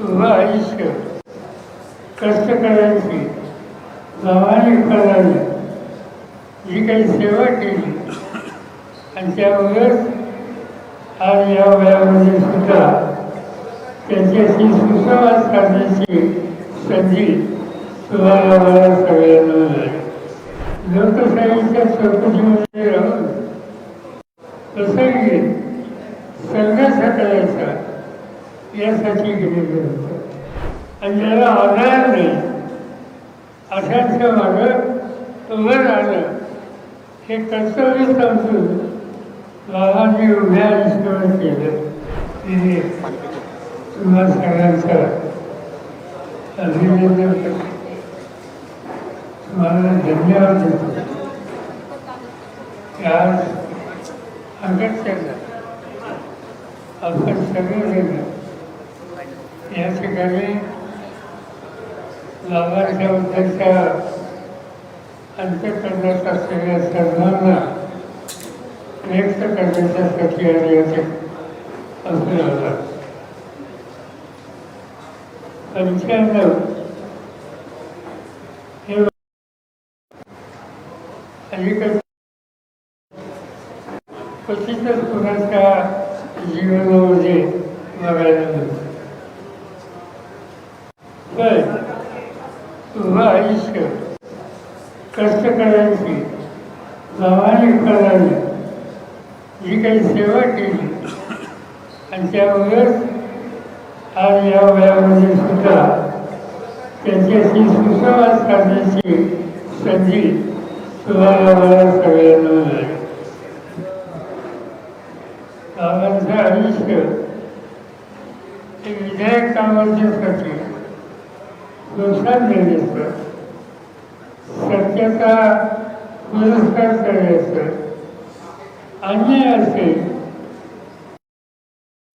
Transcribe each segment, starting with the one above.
तुझं आयुष्य कष्टकऱ्यांची प्रामाणिकपणाने जी काही सेवा केली. आणि त्यामुळेच आज या वयामध्ये सुद्धा त्यांच्याशी सुसंवाद साधण्याची संधी तुम्हाला मला सगळ्यांना मिळाली. लोकशाहीच्या चौकटीमध्ये राहून प्रसंगी संघर्ष करायचा. यासाठी गेलेलं होतं आणि ज्याला आधार नाही. अशाच्या मागं उभं आलं. हे कर्तव्य समजून बाबांनी उभ्या आयुष्यावर केलं. तिने तुम्हा सगळ्यांचं अभिनंदन करतो तुम्हाला धन्यवाद देतो. आज अगत्य आपण सगळेजण या ठिकाणी बाबांच्या बद्दलच्या अंत्यकरणात असलेल्या सर्वांना व्यक्त करण्याच्यासाठी आणि याचे असं आला. पंच्याण्णव हे अलीकडे क्वचितच कुणाच्या जीवनामध्ये बघायला मिळतं. आयुष्य तुझं आयुष्य कष्टकऱ्यांची करावी जी काही सेवा केली आणि त्यामुळेच आज या वयामध्ये सुद्धा त्यांच्याशी सुसंवाद करण्याची संधी तुम्हाला मला सगळ्यांना मिळाली. बाबांचं आयुष्य हे विधायक कामाच्यासाठी प्रोत्साहन देण्याचं सत्याचा पुरस्कार करायचं. अन्याय असेल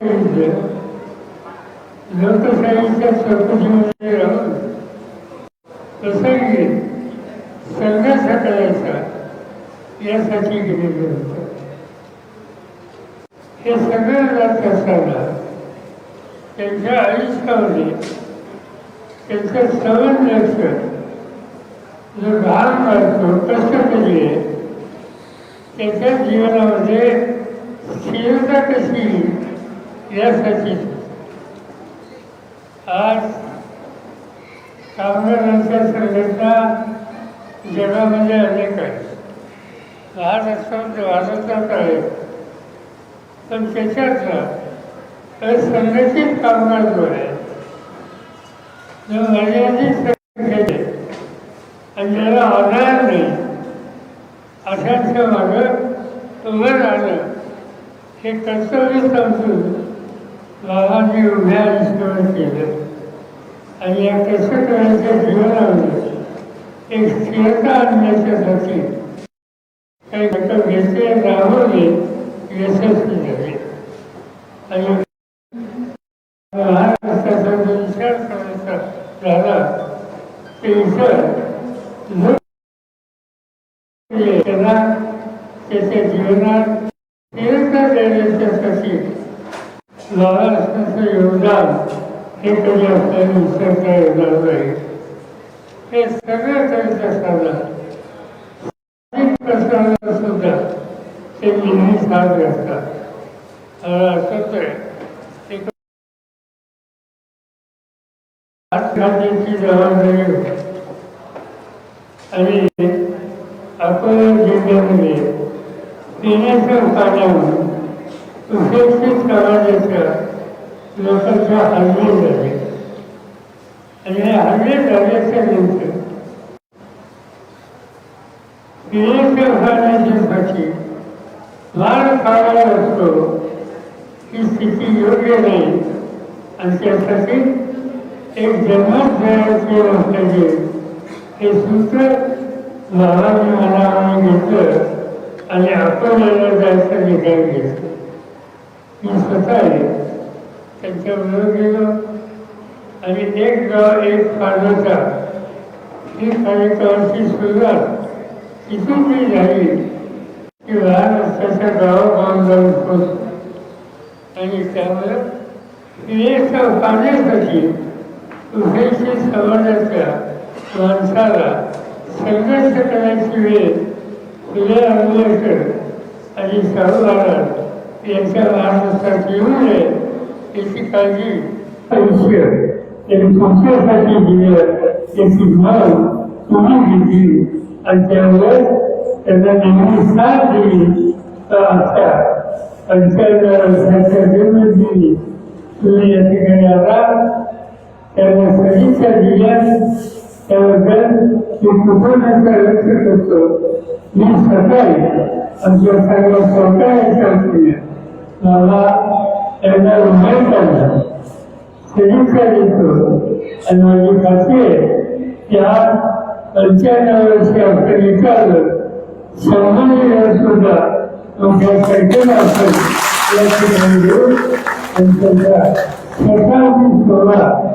म्हणजे लोकशाहीच्या चौकटीमध्ये राहून प्रसंगी संघर्ष करायचा यासाठी गेलेलं होतं. हे सगळं जात असताना त्यांच्या आयुष्यामध्ये त्यांचं सवन लक्ष जो घाम मारतो कष्ट केली आहे त्याच्या जीवनामध्ये स्थिरता कशी यासाठी. आज कामगारांच्या संघटना जगामध्ये अनेक आहेत. महाराष्ट्रात भारतात आहे. पण त्याच्यातला असंघटित कामगार जो आहे मर्यादित संख्येने आणि त्याला आधार नाही. अशाच्या मागं उभं राहणं हे कर्तव्य समजून बाबांनी उभ्या आयुष्यावर केलं. आणि या कर्तव्याच्या जीवनामध्ये एक स्थिरता आणण्याच्यासाठी काही घटक घेतले राबवले यशस्वी झाले. आणि महाराष्ट्राचा विचार करायचा झाला त्यांना त्याच्या जीवनात स्थिरता देण्याच्यासाठी महाराष्ट्राचं योगदान हे कधी आपल्याला विसरता येणार नाही हे सगळं करीत असताना स्थानिक सुद्धा ते नेहमी साथ घालतात असंच आहे खाद्याची जबाबदारी होती आणि अकोला जिल्ह्यामध्ये पिण्याच्या पाण्यावर उपेक्षित समाजाच्या लोकांच्या हल्ले झाले. आणि हे हल्ले झाल्याच्यानंतर पिण्याच्या पाण्याच्यासाठी मार खावा असतो ही स्थिती योग्य नाही. आणि त्यासाठी एक जन्मच तयार केलं पाहिजे हे सूत्र बाबांनी मनामध्ये घेतलं आणि अकोल्याला जायचं निर्णय घेतलं मी स्वतः आहे त्यांच्याबरोबर गेलो आणि एक गाव एक पाडोचा ही कार्यक्रमाची सुरुवात तिथून मी झाली की महाराष्ट्राच्या गावागावात जाऊन पोचलो आणि त्यामुळे हे स- समाजाच्या माणसाला संघर्ष करायची वेळ फुले आंबेडकर आणि शाहू महाराज यांच्या महाराष्ट्रात येऊ नये याची काळजी आयुष्य त्यांनी तुमच्यासाठी दिलं याची भाव तुम्ही घेतली आणि त्यामुळे त्यांना नेहमी साथ दिली. तर अशा पंचायत वर्षाच्या जन्मदिनी तुम्ही या ठिकाणी आला. त्यांना सदिच्छा दिल्या त्याबद्दल मी कुटुंबाचा लक्ष करतो मी सकाळी आमच्या सर्व सहकार्याच्या वतीने मला त्यांना रुमाल काढला सदिच्छा देतो आणि माझी खात्री आहे की आज पंच्याण्णव वर्षे आपण विचारलं शंभर सुद्धा तुमच्या संख्येला असेल या ठिकाणी देऊ त्यांच्या स्वतःची सेवा